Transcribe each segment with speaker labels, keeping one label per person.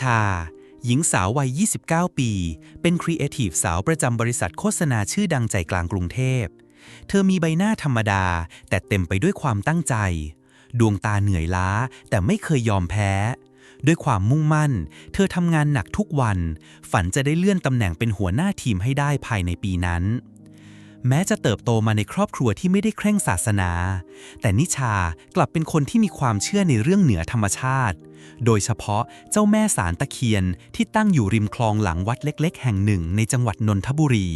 Speaker 1: ชา หญิงสาววัย 29 ปี เป็นครีเอทีฟสาวประจำบริษัทโฆษณาชื่อดังใจกลางกรุงเทพ เธอมีใบหน้าธรรมดา แต่เต็มไปด้วยความตั้งใจ ดวงตาเหนื่อยล้า แต่ไม่เคยยอมแพ้ ด้วยความมุ่งมั่น เธอทำงานหนักทุกวัน ฝันจะได้เลื่อนตำแหน่งเป็นหัวหน้าทีมให้ได้ภายในปีนั้นแม้จะเติบโตมาในครอบครัวที่ไม่ได้เคร่งศาสนา แต่นิชากลับเป็นคนที่มีความเชื่อในเรื่องเหนือธรรมชาติ โดยเฉพาะเจ้าแม่สารตะเคียนที่ตั้งอยู่ริมคลองหลังวัดเล็ก ๆ แห่งหนึ่งในจังหวัดนนทบุรี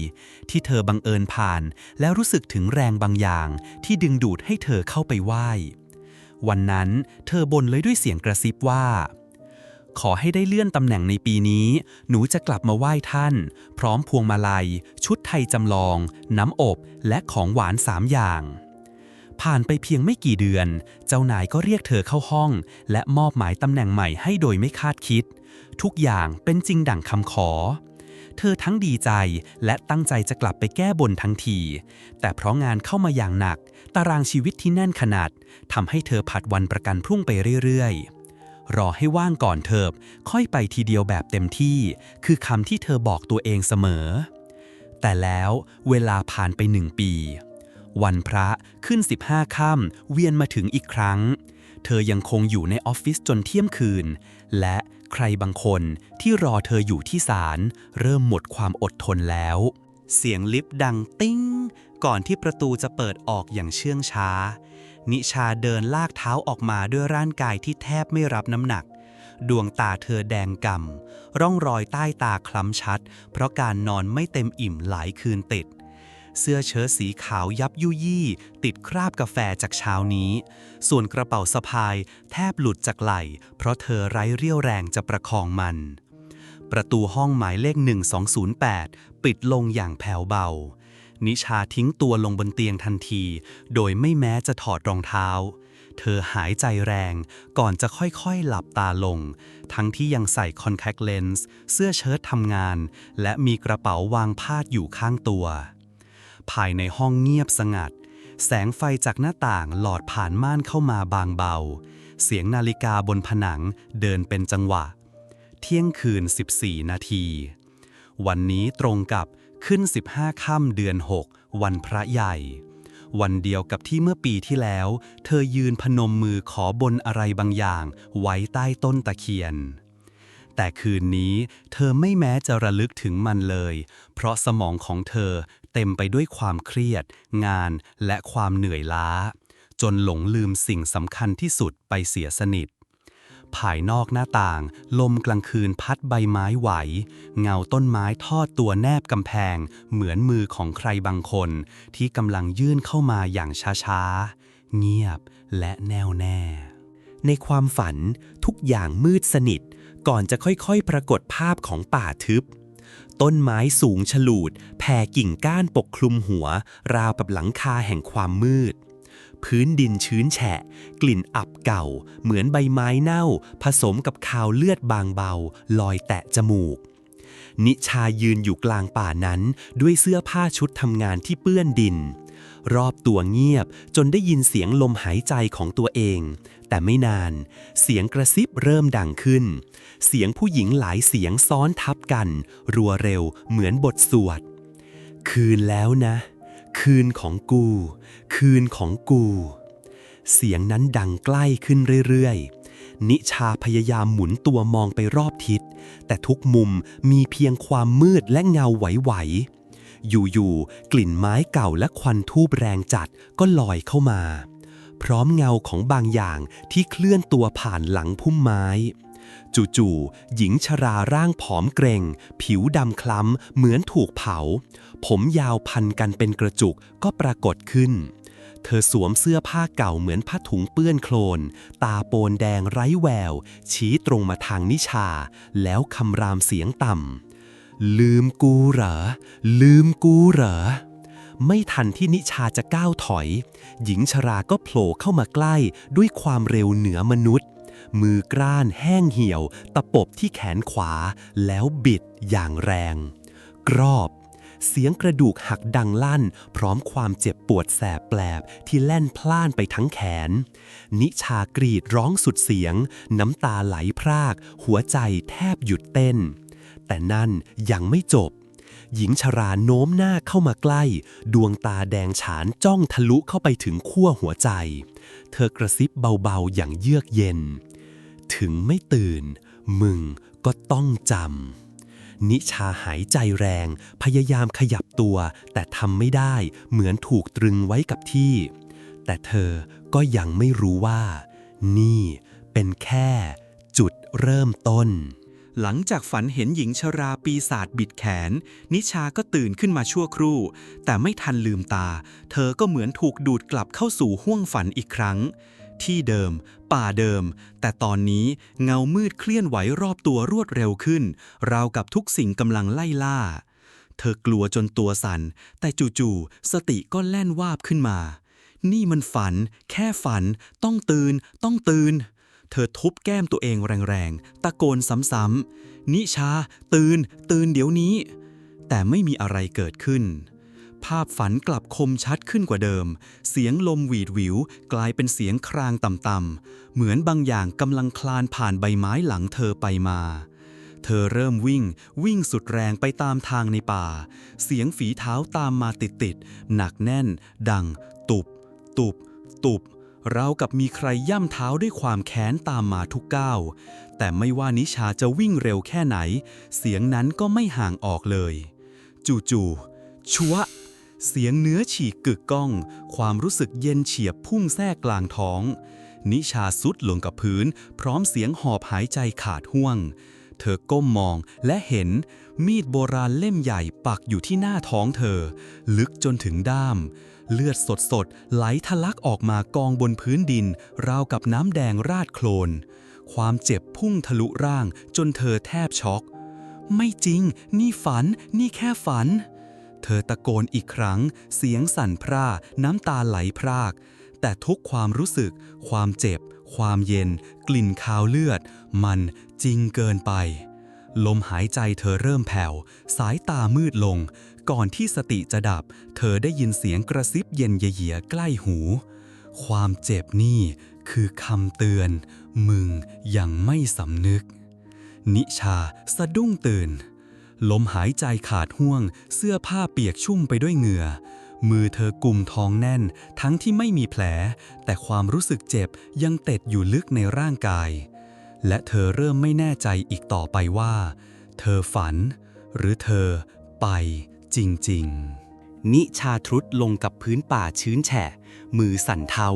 Speaker 1: ที่เธอบังเอิญผ่าน แล้วรู้สึกถึงแรงบางอย่าง ที่ดึงดูดให้เธอเข้าไปไหว้ วันนั้นเธอบ่นเลยด้วยเสียงกระซิบว่า ขอให้ได้เลื่อนตำแหน่งในปีนี้ หนูจะกลับมาไหว้ท่าน พร้อมพวงมาลัย ชุดไทยจำลอง น้ำอบ และของหวานสามอย่าง ผ่านไปเพียงไม่กี่เดือน เจ้านายก็เรียกเธอเข้าห้อง และมอบหมายตำแหน่งใหม่ให้โดยไม่คาดคิด ทุกอย่างเป็นจริงดั่งคำขอ เธอทั้งดีใจและตั้งใจจะกลับไปแก้บนทั้งที แต่เพราะงานเข้ามาอย่างหนัก ตารางชีวิตที่แน่นขนาดทำให้เธอผัดวันประกันพรุ่งไปเรื่อยๆ รอให้ว่างก่อนเถิบค่อยไปทีเดียวแบบเต็มที่ คือคำที่เธอบอกตัวเองเสมอ แต่แล้วเวลาผ่านไปหนึ่งปี วันพระขึ้น 15ค่ำเวียนมาถึงอีกครั้ง เธอยังคงอยู่ในออฟฟิศจนเที่ยงคืน และใครบางคนที่รอเธออยู่ที่ศาลเริ่มหมดความอดทนแล้ว เสียงลิฟต์ดังติ้ง ก่อนที่ประตูจะเปิดออกอย่างเชื่องช้า นิชาเดินลากเท้าออกมาด้วยร่างกายที่แทบไม่รับน้ำหนักดวงตาเธอแดงก่ำ ร่องรอยใต้ตาคล้ำชัด เพราะการนอนไม่เต็มอิ่มหลายคืนติด เสื้อเชิ้ตสีขาวยับยุยี่ ติดคราบกาแฟจากเช้านี้ ส่วนกระเป๋าสะพายแทบหลุดจากไหล่เพราะเธอไร้เรี่ยวแรงจะประคองมัน ประตูห้องหมายเลข 1208 ปิดลงอย่างแผ่วเบา นิชาทิ้งตัวลงบนเตียงทันที โดยไม่แม้จะถอดรองเท้าเธอหายใจแรงก่อนจะค่อยๆหลับตาลง ทั้งที่ยังใส่คอนแทคเลนส์เสื้อเชิ้ตทำงาน และมีกระเป๋าวางพาดอยู่ข้างตัว ภายในห้องเงียบสงัด แสงไฟจากหน้าต่างหลอดผ่านม่านเข้ามาบางเบา เสียงนาฬิกาบนผนังเดินเป็นจังหวะ เที่ยงคืน 14 นาที วันนี้ตรงกับขึ้น 15 ค่ำเดือน 6 วันพระใหญ่ วันเดียวกับที่เมื่อปีที่แล้ว เธอยืนพนมมือขอบนอะไรบางอย่าง ไว้ใต้ต้นตะเคียนแต่คืนนี้เธอไม่แม้จะระลึกถึงมันเลย เพราะสมองของเธอ เต็มไปด้วยความเครียด งานและความเหนื่อยล้า จนหลงลืมสิ่งสำคัญที่สุดไปเสียสนิท ภายนอกหน้าต่าง ลมกลางคืนพัดใบไม้ไหว เงาต้นไม้ทอดตัวแนบกำแพง เหมือนมือของใครบางคน ที่กำลังยื่นเข้ามาอย่างช้าๆ เงียบและแน่วแน่ ในความฝันทุกอย่างมืดสนิท ก่อนจะค่อยๆ ปรากฏภาพของป่าทึบ ต้นไม้สูงฉลูดแผ่กิ่งก้านปกคลุมหัว ราวกับหลังคาแห่งความมืด พื้นดินชื้นแฉะ กลิ่นอับเก่า เหมือนใบไม้เน่า ผสมกับคาวเลือดบางเบา ลอยแตะจมูก นิชายืนอยู่กลางป่านั้นด้วยเสื้อผ้าชุดทำงานที่เปื้อนดิน รอบตัวเงียบ จนได้ยินเสียงลมหายใจของตัวเอง แต่ไม่นาน เสียงกระซิบเริ่มดังขึ้น เสียงผู้หญิงหลายเสียงซ้อนทับกัน รัวเร็วเหมือนบทสวด คืนแล้วนะ คืนของกู คืนของกู เสียงนั้นดังใกล้ขึ้นเรื่อยๆนิชาพยายามหมุนตัวมองไปรอบทิศ แต่ทุกมุมมีเพียงความมืดและเงาไหวๆ อยู่ๆ กลิ่นไม้เก่าและควันทูบแรงจัดก็ลอยเข้ามา พร้อมเงาของบางอย่างที่เคลื่อนตัวผ่านหลังพุ่มไม้ จู่ๆ หญิงชราร่างผอมเกรง ผิวดำคล้ำ เหมือนถูกเผา ผมยาวพันกันเป็นกระจุกก็ปรากฏขึ้นเธอสวมเสื้อผ้าเก่าเหมือนผ้าถุงเปื้อนโคลน ตาโปนแดงไร้แวว ชี้ตรงมาทางนิชา แล้วคำรามเสียงต่ำ ลืมกูเหรอ ลืมกูเหรอ ไม่ทันที่นิชาจะก้าวถอย หญิงชราก็โผล่เข้ามาใกล้ด้วยความเร็วเหนือมนุษย์ มือกร้านแห้งเหี่ยว ตะปบที่แขนขวา แล้วบิดอย่างแรง กรอบ
Speaker 2: เสียงกระดูกหักดังลั่น พร้อมความเจ็บปวดแสบแปลบที่แล่นพล่านไปทั้งแขน นิชากรีดร้องสุดเสียง น้ำตาไหลพราก หัวใจแทบหยุดเต้น แต่นั่นยังไม่จบ หญิงชราโน้มหน้าเข้ามาใกล้ ดวงตาแดงฉานจ้องทะลุเข้าไปถึงขั้วหัวใจ เธอกระซิบเบาๆอย่างเยือกเย็น ถึงไม่ตื่น มึงก็ต้องจำ นิชาหายใจแรง พยายามขยับตัว แต่ทำไม่ได้เหมือนถูกตรึงไว้กับที่ แต่เธอก็ยังไม่รู้ว่า นี่เป็นแค่จุดเริ่มต้น
Speaker 1: หลังจากฝันเห็นหญิงชราปีศาจบิดแขน นิชาก็ตื่นขึ้นมาชั่วครู่ แต่ไม่ทันลืมตา เธอก็เหมือนถูกดูดกลับเข้าสู่ห้วงฝันอีกครั้ง ที่เดิม ป่าเดิม แต่ตอนนี้เงามืดเคลื่อนไหวรอบตัวรวดเร็วขึ้น ราวกับทุกสิ่งกำลังไล่ล่า เธอกลัวจนตัวสั่น แต่จู่ๆสติก็แล่นวาบขึ้นมา นี่มันฝัน แค่ฝัน ต้องตื่น ต้องตื่น เธอทุบแก้มตัวเองแรงๆ ตะโกนซ้ำๆ นิชา ตื่น ตื่นเดี๋ยวนี้ แต่ไม่มีอะไรเกิดขึ้น ภาพฝันกลับคมชัดขึ้นกว่าเดิม เสียงลมหวีดหวิว กลายเป็นเสียงครางต่ำๆ เหมือนบางอย่างกำลังคลานผ่านใบไม้หลังเธอไปมาเธอเริ่มวิ่ง วิ่งสุดแรงไปตามทางในป่า เสียงฝีเท้าตามมาติดๆ หนักแน่น ดัง ตุบ ตุบ ตุบ เรากับมีใครย่ำเท้าด้วยความแค้นตามมาทุกก้าว แต่ไม่ว่านิชาจะวิ่งเร็วแค่ไหน เสียงนั้นก็ไม่ห่างออกเลย จู่ๆชัวเสียงเนื้อฉีกกึกก้อง ความรู้สึกเย็นเฉียบพุ่งแทรกกลางท้อง นิชาสุดลงกับพื้น พร้อมเสียงหอบหายใจขาดห่วง เธอก้มมองและเห็นมีดโบราณเล่มใหญ่ปักอยู่ที่หน้าท้องเธอ ลึกจนถึงด้าม เลือดสดๆ ไหลทะลักออกมากองบนพื้นดิน ราวกับน้ำแดงราดโคลน ความเจ็บพุ่งทะลุร่างจนเธอแทบช็อก ไม่จริง นี่ฝัน นี่แค่ฝัน เธอตะโกนอีกครั้ง เสียงสั่นพร่า น้ำตาไหลพราก แต่ทุกความรู้สึก ความเจ็บ ความเย็น กลิ่นคาวเลือด มันจริงเกินไป ลมหายใจเธอเริ่มแผ่ว สายตามืดลง ก่อนที่สติจะดับ เธอได้ยินเสียงกระซิบเย็นเยียๆใกล้หู ความเจ็บนี่คือคำเตือน มึงยังไม่สำนึก นิชาสะดุ้งตื่น ลมหายใจขาดห่วง เสื้อผ้าเปียกชุ่มไปด้วยเหงื่อ มือเธอกุมท้องแน่น ทั้งที่ไม่มีแผล แต่ความรู้สึกเจ็บยังเต็ดอยู่ลึกในร่างกาย และเธอเริ่มไม่แน่ใจอีกต่อไปว่า เธอฝัน หรือเธอไปจริงๆ นิชาทรุดลงกับพื้นป่าชื้นแฉะ มือสั่นเทา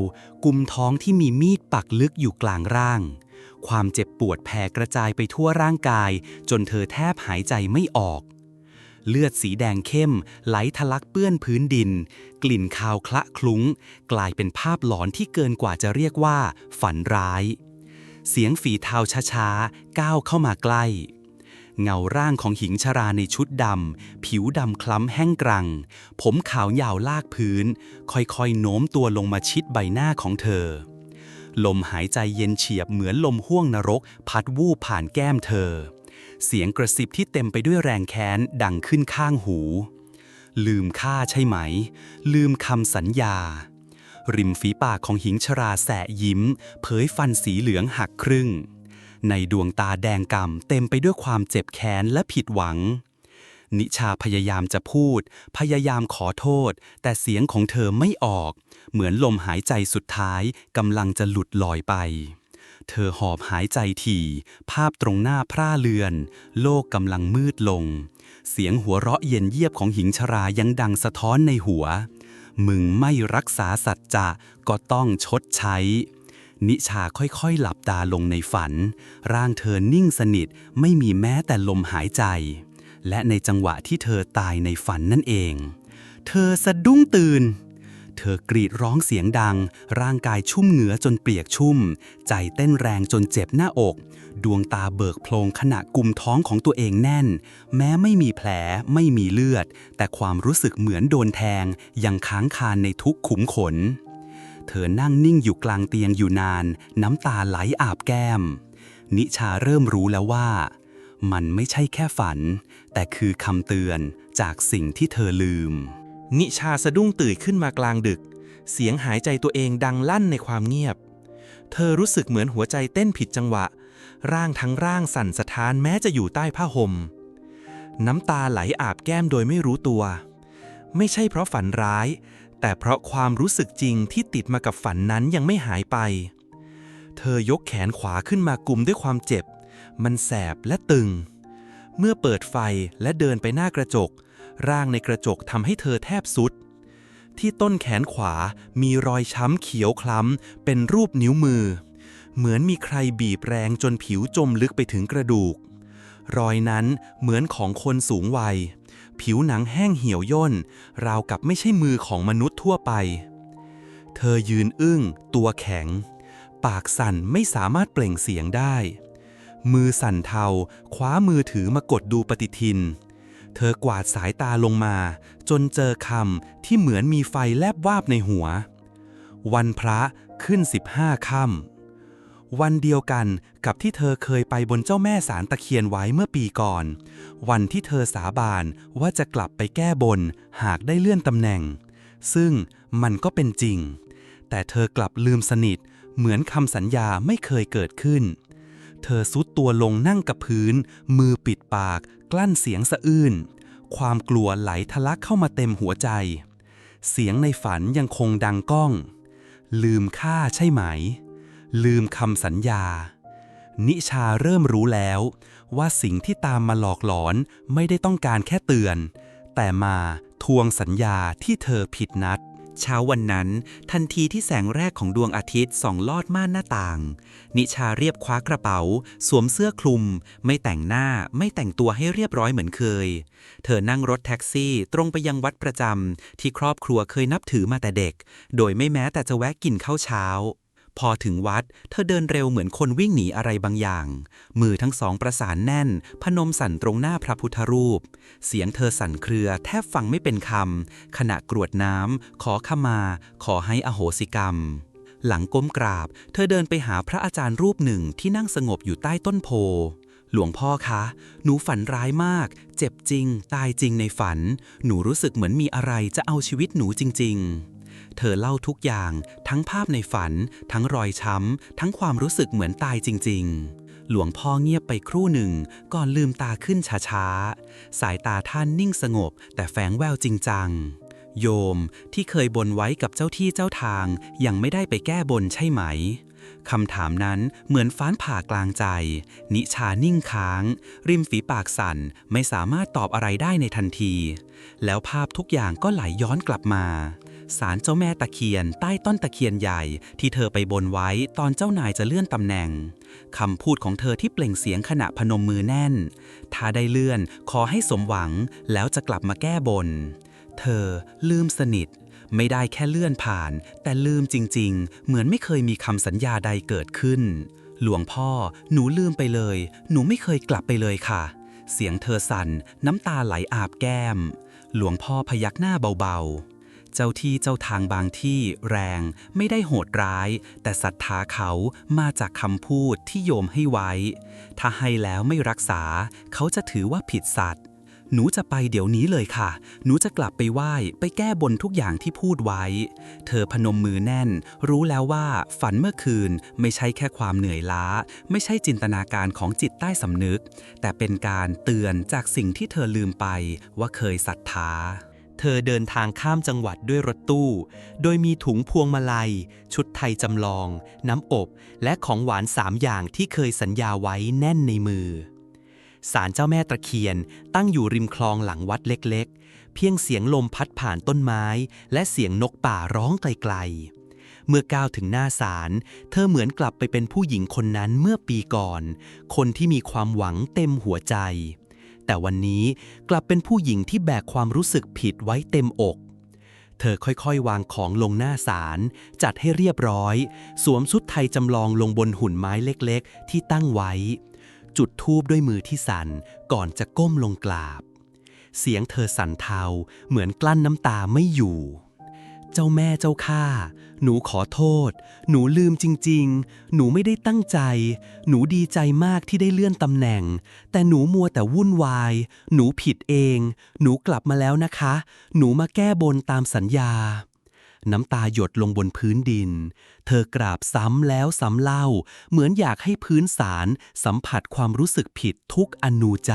Speaker 1: กุมท้องที่มีมีดปักลึกอยู่กลางร่าง ความเจ็บปวดแผ่กระจายไปทั่วร่างกาย จนเธอแทบหายใจไม่ออก เลือดสีแดงเข้ม ไหลทะลักเปื้อนพื้นดิน กลิ่นคาวคละคลุ้ง กลายเป็นภาพหลอนที่เกินกว่าจะเรียกว่า ฝันร้าย เสียงฝีเท้าช้าๆ ก้าวเข้ามาใกล้ เงาร่างของหญิงชราในชุดดำ ผิวดำคล้ำแห้งกรัง ผมขาวยาวลากพื้น ค่อยๆ โน้มตัวลงมาชิดใบหน้าของเธอลมหายใจเย็นเฉียบเหมือนลมห้วงนรก พัดวูบผ่านแก้มเธอ เสียงกระซิบที่เต็มไปด้วยแรงแค้นดังขึ้นข้างหู ลืมค่าใช่ไหม ลืมคำสัญญา ริมฝีปากของหญิงชราแสะยิ้ม เผยฟันสีเหลืองหักครึ่ง ในดวงตาแดงกำ่ำเต็มไปด้วยความเจ็บแค้นและผิดหวัง นิชาพยายามจะพูด พยายามขอโทษ แต่เสียงของเธอไม่ออก เหมือนลมหายใจสุดท้ายกำลังจะหลุดลอยไป เธอหอบหายใจถี่ ภาพตรงหน้าพร่าเลือน โลกกำลังมืดลง เสียงหัวเราะเย็นเยียบของหญิงชรายังดังสะท้อนในหัว มึงไม่รักษาสัจจะก็ต้องชดใช้ นิชาค่อยๆหลับตาลงในฝัน ร่างเธอนิ่งสนิทไม่มีแม้แต่ลมหายใจ และในจังหวะที่เธอตายในฝันนั่นเอง เธอสะดุ้งตื่น เธอกรีดร้องเสียงดัง ร่างกายชุ่มเหงื่อจนเปียกชุ่ม ใจเต้นแรงจนเจ็บหน้าอก ดวงตาเบิกโพลงขณะกุมท้องของตัวเองแน่น แม้ไม่มีแผลไม่มีเลือด แต่ความรู้สึกเหมือนโดนแทง ยังค้างคานในทุกขุมขน เธอนั่งนิ่งอยู่กลางเตียงอยู่นาน น้ำตาไหลอาบแก้ม นิชาเริ่มรู้แล้วว่า มันไม่ใช่แค่ฝัน แต่คือคำเตือน
Speaker 2: จากสิ่งที่เธอลืม
Speaker 3: นิชาสะดุ้งตื่นขึ้นมากลางดึก เสียงหายใจตัวเองดังลั่นในความเงียบ เธอรู้สึกเหมือนหัวใจเต้นผิดจังหวะ ร่างทั้งร่างสั่นสะท้านแม้จะอยู่ใต้ผ้าห่ม น้ำตาไหลอาบแก้มโดยไม่รู้ตัว ไม่ใช่เพราะฝันร้าย แต่เพราะความรู้สึกจริงที่ติดมากับฝันนั้นยังไม่หายไป เธอยกแขนขวาขึ้นมากุมด้วยความเจ็บ มันแสบและตึง เมื่อเปิดไฟและเดินไปหน้ากระจก ร่างในกระจกทำให้เธอแทบสุด ที่ต้นแขนขวามีรอยช้ำเขียวคล้ำ เป็นรูปนิ้วมือ เหมือนมีใครบีบแรงจนผิวจมลึกไปถึงกระดูก รอยนั้นเหมือนของคนสูงวัย ผิวหนังแห้งเหี่ยวย่น ราวกับไม่ใช่มือของมนุษย์ทั่วไป เธอยืนอึ้ง ตัวแข็ง ปากสั่นไม่สามารถเปล่งเสียงได้มือสั่นเทาคว้ามือถือมากดดูปฏิทิน เธอกวาดสายตาลงมา จนเจอคำที่เหมือนมีไฟแลบวาบในหัว วันพระขึ้น 15ค่ำวันเดียวกันกับที่เธอเคยไปบนเจ้าแม่สารตะเคียนไว้เมื่อปีก่อน วันที่เธอสาบานว่าจะกลับไปแก้บนหากได้เลื่อนตำแหน่ง ซึ่งมันก็เป็นจริง แต่เธอกลับลืมสนิทเหมือนคำสัญญาไม่เคยเกิดขึ้น เธอซุดตัวลงนั่งกับพื้น มือปิดปาก กลั้นเสียงสะอื้น ความกลัวไหลทะลักเข้ามาเต็มหัวใจ เสียงในฝันยังคงดังก้อง ลืมค่าใช่ไหม ลืมคำสัญญา นิชาเริ่มรู้แล้วว่าสิ่งที่ตามมาหลอกหลอนไม่ได้ต้องการแค่เตือน แต่มาทวงสัญญาที่เธอผิดนัด
Speaker 1: เช้าวันนั้น ทันทีที่แสงแรกของดวงอาทิตย์ส่องลอดม่านหน้าต่าง นิชาเรียบคว้ากระเป๋า สวมเสื้อคลุม ไม่แต่งหน้าไม่แต่งตัวให้เรียบร้อยเหมือนเคย เธอนั่งรถแท็กซี่ตรงไปยังวัดประจำที่ครอบครัวเคยนับถือมาแต่เด็ก โดยไม่แม้แต่จะแวะกินข้าวเช้า พอถึงวัด เธอเดินเร็วเหมือนคนวิ่งหนีอะไรบางอย่าง มือทั้งสองประสานแน่น พนมสั่นตรงหน้าพระพุทธรูป เสียงเธอสั่นเครือแทบฟังไม่เป็นคำ ขณะกรวดน้ำ ขอขมา ขอให้อโหสิกรรม หลังก้มกราบ เธอเดินไปหาพระอาจารย์รูปหนึ่งที่นั่งสงบอยู่ใต้ต้นโพหลวงพ่อคะ หนูฝันร้ายมาก เจ็บจริง ตายจริงในฝัน หนูรู้สึกเหมือนมีอะไรจะเอาชีวิตหนูจริง ๆ เธอเล่าทุกอย่าง ทั้งภาพในฝัน ทั้งรอยช้ำ ทั้งความรู้สึกเหมือนตายจริง ๆ หลวงพ่อเงียบไปครู่หนึ่ง ก่อนลืมตาขึ้นช้าๆ สายตาท่านนิ่งสงบ แต่แฝงแววจริงจัง โยมที่เคยบนไว้กับเจ้าที่เจ้าทาง ยังไม่ได้ไปแก้บนใช่ไหมคำถามนั้นเหมือนฟ้านผ่ากลางใจ นิชานิ่งค้าง ริมฝีปากสั่น ไม่สามารถตอบอะไรได้ในทันที แล้วภาพทุกอย่างก็ไหลย้อนกลับมา ศาลเจ้าแม่ตะเคียนใต้ต้นตะเคียนใหญ่ที่เธอไปบนไว้ตอนเจ้านายจะเลื่อนตำแหน่งคำพูดของเธอที่เปล่งเสียงขณะพนมมือแน่น ถ้าได้เลื่อนขอให้สมหวังแล้วจะกลับมาแก้บน เธอลืมสนิท ไม่ได้แค่เลื่อนผ่าน แต่ลืมจริง ๆ เหมือนไม่เคยมีคำสัญญาใดเกิดขึ้น หลวงพ่อ หนูลืมไปเลย หนูไม่เคยกลับไปเลยค่ะ เสียงเธอสั่นน้ำตาไหลอาบแก้ม หลวงพ่อพยักหน้าเบาๆ เจ้าที่เจ้าทางบางที่แรงไม่ได้โหดร้าย แต่ศรัทธาเขามาจากคำพูดที่โยมให้ไว้ ถ้าให้แล้วไม่รักษา เขาจะถือว่าผิดสัตว์หนูจะไปเดี๋ยวนี้เลยค่ะ หนูจะกลับไปไหว้ไปแก้บนทุกอย่างที่พูดไว้ เธอพนมมือแน่น รู้แล้วว่าฝันเมื่อคืนไม่ใช่แค่ความเหนื่อยล้า ไม่ใช่จินตนาการของจิตใต้สำนึก แต่เป็นการเตือนจากสิ่งที่เธอลืมไปว่าเคยศรัทธา เธอเดินทางข้ามจังหวัดด้วยรถตู้ โดยมีถุงพวงมาลัย ชุดไทยจำลอง น้ำอบ และของหวานสามอย่างที่เคยสัญญาไว้แน่นในมือศาลเจ้าแม่ตะเคียนตั้งอยู่ริมคลองหลังวัดเล็กๆ เพียงเสียงลมพัดผ่านต้นไม้ และเสียงนกป่าร้องไกลๆ เมื่อก้าวถึงหน้าศาลเธอเหมือนกลับไปเป็นผู้หญิงคนนั้นเมื่อปีก่อน คนที่มีความหวังเต็มหัวใจ แต่วันนี้กลับเป็นผู้หญิงที่แบกความรู้สึกผิดไว้เต็มอก เธอค่อยๆ วางของลงหน้าศาลจัดให้เรียบร้อย สวมชุดไทยจำลองลงบนหุ่นไม้เล็กๆ ที่ตั้งไว้ จุดธูปด้วยมือที่สั่นก่อนจะก้มลงกราบ เสียงเธอสั่นเทาเหมือนกลั้นน้ำตาไม่อยู่
Speaker 2: เจ้าแม่เจ้าข้า หนูขอโทษ หนูลืมจริง ๆ หนูไม่ได้ตั้งใจ หนูดีใจมากที่ได้เลื่อนตำแหน่ง แต่หนูมัวแต่วุ่นวาย หนูผิดเอง หนูกลับมาแล้วนะคะ หนูมาแก้บนตามสัญญา น้ำตาหยดลงบนพื้นดิน เธอกราบซ้ำแล้วซ้ำเล่า เหมือนอยากให้พื้นสารสัมผัสความรู้สึกผิดทุกอนูใจ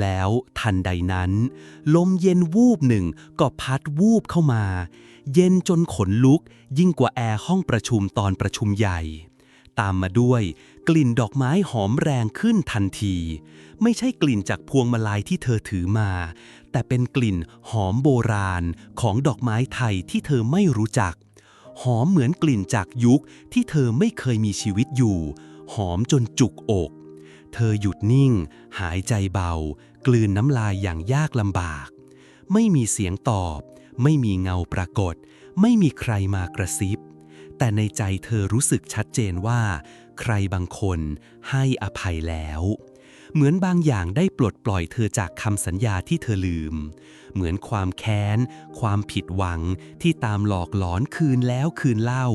Speaker 2: แล้วทันใดนั้น ลมเย็นวูบหนึ่งก็พัดวูบเข้ามา เย็นจนขนลุก ยิ่งกว่าแอร์ห้องประชุมตอนประชุมใหญ่ ตามมาด้วย กลิ่นดอกไม้หอมแรงขึ้นทันที ไม่ใช่กลิ่นจากพวงมาลัยที่เธอถือมา แต่เป็นกลิ่นหอมโบราณของดอกไม้ไทยที่เธอไม่รู้จัก หอมเหมือนกลิ่นจากยุคที่เธอไม่เคยมีชีวิตอยู่ หอมจนจุกอกเธอหยุดนิ่ง หายใจเบา กลืนน้ำลายอย่างยากลำบาก ไม่มีเสียงตอบ ไม่มีเงาปรากฏ ไม่มีใครมากระซิบ แต่ในใจเธอรู้สึกชัดเจนว่า ใครบางคนให้อภัยแล้ว เหมือนบางอย่างได้ปลดปล่อยเธอจากคำสัญญาที่เธอลืม เหมือนความแค้น ความผิดหวังที่ตามหลอกหลอนคืนแล้วคืนเล่า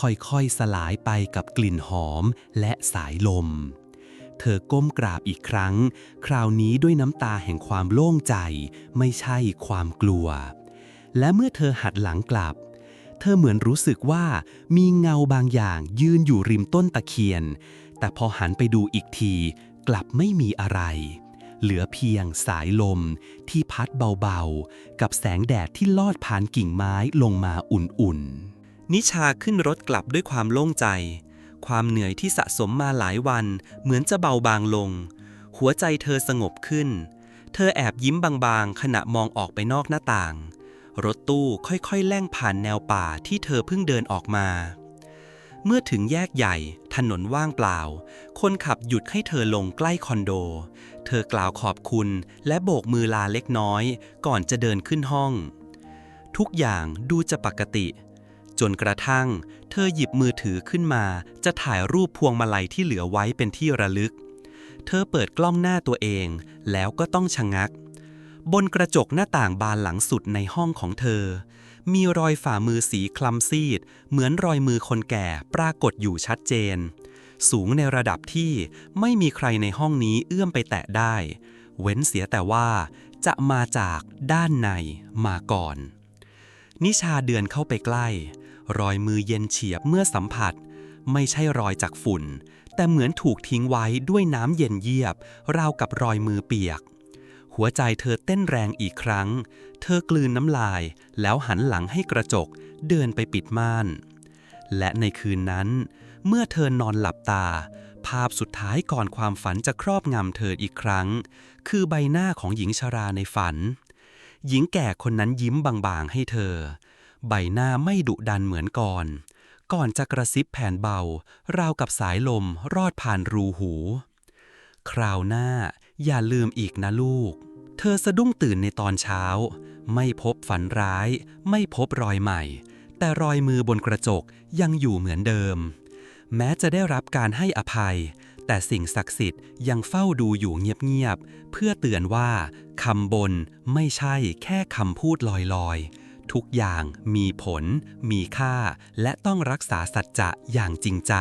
Speaker 2: ค่อยๆสลายไปกับกลิ่นหอมและสายลมเธอก้มกราบอีกครั้ง คราวนี้ด้วยน้ำตาแห่งความโล่งใจ ไม่ใช่ความกลัว และเมื่อเธอหัดหลังกลับ เธอเหมือนรู้สึกว่ามีเงาบางอย่างยืนอยู่ริมต้นตะเคียน แต่พอหันไปดูอีกที กลับไม่มีอะไร เหลือเพียงสายลมที่พัดเบาๆ กับแสงแดดที่ลอดผ่านกิ่งไม้ลงมาอุ่นๆ
Speaker 1: นิชาขึ้นรถกลับด้วยความโล่งใจ ความเหนื่อยที่สะสมมาหลายวันเหมือนจะเบาบางลง หัวใจเธอสงบขึ้น เธอแอบยิ้มบางๆ ขณะมองออกไปนอกหน้าต่าง รถตู้ค่อยๆ แล่งผ่านแนวป่าที่เธอเพิ่งเดินออกมา เมื่อถึงแยกใหญ่ ถนนว่างเปล่า คนขับหยุดให้เธอลงใกล้คอนโด เธอกล่าวขอบคุณและโบกมือลาเล็กน้อย ก่อนจะเดินขึ้นห้อง ทุกอย่างดูจะปกติ จนกระทั่ง เธอหยิบมือถือขึ้นมา จะถ่ายรูปพวงมาลัยที่เหลือไว้เป็นที่ระลึก เธอเปิดกล้องหน้าตัวเอง แล้วก็ต้องชะงัก บนกระจกหน้าต่างบานหลังสุดในห้องของเธอ มีรอยฝ่ามือสีคล้ำซีด เหมือนรอยมือคนแก่ปรากฏอยู่ชัดเจน สูงในระดับที่ไม่มีใครในห้องนี้เอื้อมไปแตะได้ เว้นเสียแต่ว่าจะมาจากด้านในมาก่อน นิชาเดือนเข้าไปใกล้ รอยมือเย็นเฉียบเมื่อสัมผัส ไม่ใช่รอยจากฝุ่น แต่เหมือนถูกทิ้งไว้ด้วยน้ำเย็นเยียบ ราวกับรอยมือเปียก หัวใจเธอเต้นแรงอีกครั้ง เธอกลืนน้ำลาย แล้วหันหลังให้กระจก เดินไปปิดม่าน และในคืนนั้น เมื่อเธอนอนหลับตา ภาพสุดท้ายก่อนความฝันจะครอบงำเธออีกครั้ง คือใบหน้าของหญิงชราในฝัน หญิงแก่คนนั้นยิ้มบางๆให้เธอ ใบหน้าไม่ดุดันเหมือนก่อน ก่อนจะกระซิบแผ่นเบา ราวกับสายลมรอดผ่านรูหู คราวหน้าอย่าลืมอีกนะลูก เธอสะดุ้งตื่นในตอนเช้า ไม่พบฝันร้าย ไม่พบรอยใหม่ แต่รอยมือบนกระจกยังอยู่เหมือนเดิม แม้จะได้รับการให้อภัย แต่สิ่งศักดิ์สิทธิ์ยังเฝ้าดูอยู่เงียบๆ เพื่อเตือนว่าคำบนไม่ใช่แค่คำพูดลอยๆ ทุกอย่างมีผล มีค่า และต้องรักษาสัจจะอย่างจริงใจ